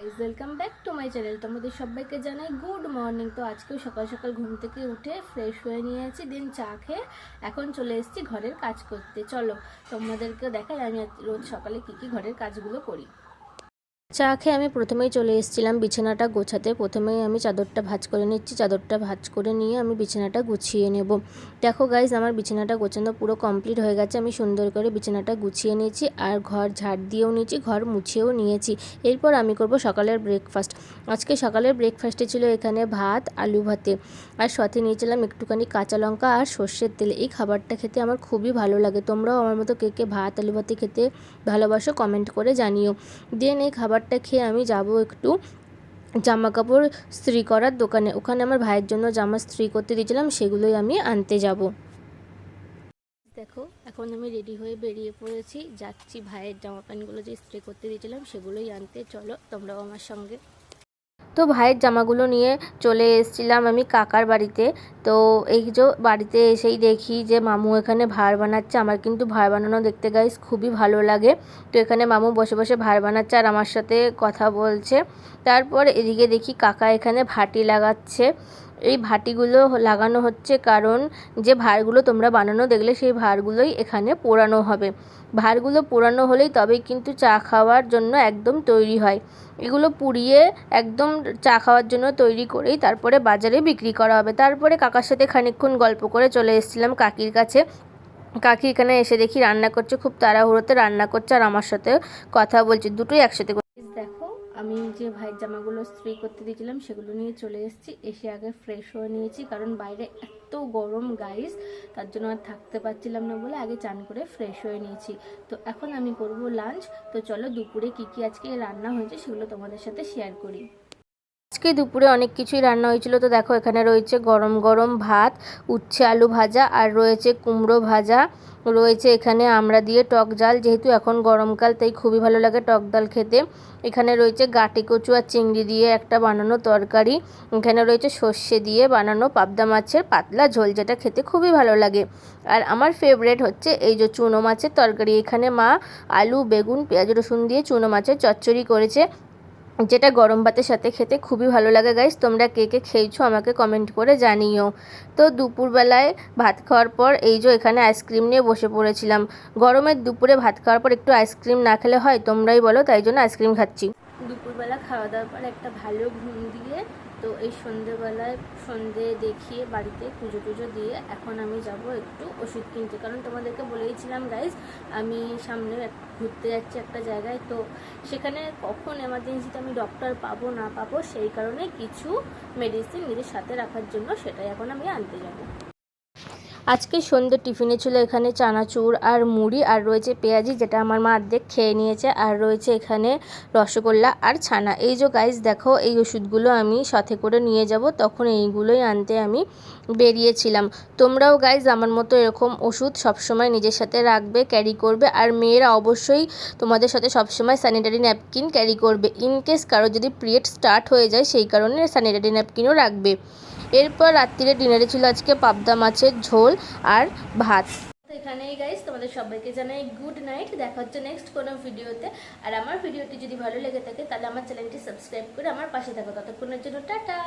Guys welcome back to my channel তোমাদের সবাইকে জানাই গুড মর্নিং তো আজকেও সকাল সকাল ঘুম থেকে উঠে ফ্রেশ হয়ে নিয়েছি দিন চা খেয়ে এখন চলে এসেছি ঘরের কাজ করতে। চলো তোমাদেরকে দেখাই আমি রোজ সকালে কী কী ঘরের কাজগুলো করি। চা খেয়ে আমি প্রথমেই চলে এসেছিলাম বিছানাটা গোছাতে। প্রথমেই আমি চাদরটা ভাঁজ করে নিচ্ছি। চাদরটা ভাঁজ করে নিয়ে আমি বিছানাটা গুছিয়ে নেব। দেখো গাইজ আমার বিছানাটা গোছানো পুরো কমপ্লিট হয়ে গেছে। আমি সুন্দর করে বিছানাটা গুছিয়ে নিয়েছি আর ঘর ঝাড় দিয়েও নিয়েছি, ঘর মুছেও নিয়েছি। এরপর আমি করব সকালের ব্রেকফাস্ট আজকে সকালের ব্রেকফাস্টে ছিল এখানে ভাত, আলু ভাতে। আর সাথে নিয়েছিলাম একটুখানি কাঁচা লঙ্কা আর সর্ষের তেল। এই খাবারটা খেতে আমার খুবই ভালো লাগে। তোমরাও আমার মতো কে কে ভাত, আলু ভাতে খেতে ভালোবাসো কমেন্ট করে জানিও। দেন এই খাবারটা খেয়ে আমি যাব একটু জামা কাপড় স্ত্রী করার দোকানে। ওখানে আমার ভাইয়ের জন্য জামা স্ত্রী করতে দিয়েছিলাম, সেগুলোই আমি আনতে যাব। দেখো, এখন আমি রেডি হয়ে বেরিয়ে পড়েছি। যাচ্ছি ভাইয়ের জামা প্যান্টগুলো যে স্ত্রী করতে দিয়েছিলাম, সেগুলোই আনতে। চলো, তোমরাও আমার সঙ্গে। তো ভাইয়ের জামাগুলো নিয়ে চলে এসেছিলাম আমি কাকার বাড়িতে। তো এই যে বাড়িতে এসেই দেখি যে মামু এখানে ভার বানাচ্ছে। আমার কিন্তু ভার বানানো দেখতে গাইস খুবই ভালো লাগে। তো এখানে মামু বসে বসে ভার বানাচ্ছে আর আমার সাথে কথা বলছে। তারপর এদিকে দেখি কাকা এখানে ভাটি লাগাচ্ছে। এই ভাটিগুলো লাগানো হচ্ছে কারণ যে ভাঁড়গুলো তোমরা বানানো দেখলে সেই ভাঁড়গুলোই এখানে পোড়ানো হবে। ভাঁড়গুলো পোড়ানো হলেই তবেই কিন্তু চা খাওয়ার জন্য একদম তৈরি হয়। এগুলো পুড়িয়ে একদম চা খাওয়ার জন্য তৈরি করেই তারপরে বাজারে বিক্রি করা হবে। তারপরে কাকার সাথে খানিকক্ষণ গল্প করে চলে এসেছিলাম কাকির কাছে। কাকি এখানে এসে দেখি রান্না করছে, খুব তাড়াহুড়োতে রান্না করছে আর আমার সাথে কথা বলছে। দুটোই একসাথে আমি যে ভাইয়ের জামাগুলো স্ত্রী করতে দিয়েছিলাম, সেগুলো নিয়ে চলে এসেছি। এসে আগে ফ্রেশ হয়ে নিয়েছি, কারণ বাইরে এত গরম গাইস তার জন্য আর থাকতে পারছিলাম না বলে আগে চান করে ফ্রেশ হয়ে নিয়েছি। তো এখন আমি করব লাঞ্চ তো চলো দুপুরে কি কি আজকে রান্না হয়েছে সেগুলো তোমাদের সাথে শেয়ার করি। আজকে দুপুরে অনেক কিছুই রান্না হয়েছিল। তো দেখো, এখানে রয়েছে গরম গরম ভাত, উচ্ছে আলু ভাজা, আর রয়েছে কুমড়ো ভাজা। রয়েছে এখানে আমরা দিয়ে টক জাল যেহেতু এখন গরমকাল তাই খুবই ভালো লাগে টক ডাল খেতে। এখানে রয়েছে গাটি কচু আর চিংড়ি দিয়ে একটা বানানো তরকারি। এখানে রয়েছে সর্ষে দিয়ে বানানো পাবদা মাছের পাতলা ঝোল, যেটা খেতে খুবই ভালো লাগে। আর আমার ফেভারেট হচ্ছে এই যে চুনো মাছের তরকারি। এখানে মা আলু, বেগুন, পেঁয়াজ, রসুন দিয়ে চুনো মাছের চচ্চড়ি করেছে। যেটা গরম ভাতের সাথে খেতে খুবই ভালো লাগে গাইস তোমরা কে কে খেয়েছো আমাকে কমেন্ট করে জানিও। তো দুপুরবেলায় ভাত খাওয়ার পর এই যে এখানে আইসক্রিম নিয়ে বসে পড়েছিলাম। গরমের দুপুরে ভাত খাওয়ার পর একটু আইসক্রিম না খেলে হয়, তোমরাই বলো, তাই জন্য আইসক্রিম খাচ্ছি। দুপুরবেলা খাওয়া দাওয়ার পর একটা ভালো ঘুম দিয়ে তো এই সন্ধেবেলায় সন্ধে দেখিয়ে বাড়িতে পুজো টুজো দিয়ে এখন আমি যাব একটু ওষুধ কিনতে। কারণ তোমাদেরকে বলেইছিলাম গাইজ আমি সামনে ঘুরতে যাচ্ছি একটা জায়গায়। তো সেখানে কখন এমার্জেন্সিতে আমি ডক্টর পাবো, না পাবো, সেই কারণে কিছু মেডিসিন নিজের সাথে রাখার জন্য সেটাই এখন আমি আনতে যাব। আজকে সন্ধ্যে টিফিনে ছিল এখানে চানাচুর আর মুড়ি, আর রয়েছে পেঁয়াজি যেটা আমার মা অর্ধেক খেয়ে নিয়েছে, আর রয়েছে এখানে রসগোল্লা আর ছানা। এই যে গাইজ দেখো এই ওষুধগুলো আমি সাথে করে নিয়ে যাব, তখন এইগুলোই আনতে আমি বেরিয়েছিলাম। তোমরাও গাইজ আমার মতো এরকম ওষুধ সবসময় নিজের সাথে রাখবে ক্যারি করবে, আর মেয়েরা অবশ্যই তোমাদের সাথে সবসময় স্যানিটারি ন্যাপকিন ক্যারি করবে। ইন কেস কারও যদি পিরিয়ড স্টার্ট হয়ে যায়, সেই কারণে স্যানিটারি ন্যাপকিনও রাখবে। এরপর রাত্রিরে ডিনারে ছিল আজকে পাবদা মাছের ঝোল আর ভাত। এখানেই গাইস তোমাদের সবাইকে জানাই গুড নাইট দেখা হচ্ছে নেক্সট কোনো ভিডিওতে আর আমার ভিডিওটি যদি ভালো লেগে থাকে, তাহলে আমার চ্যানেলটি সাবস্ক্রাইব করে আমার পাশে থাকো। ততক্ষণের জন্য টাটা!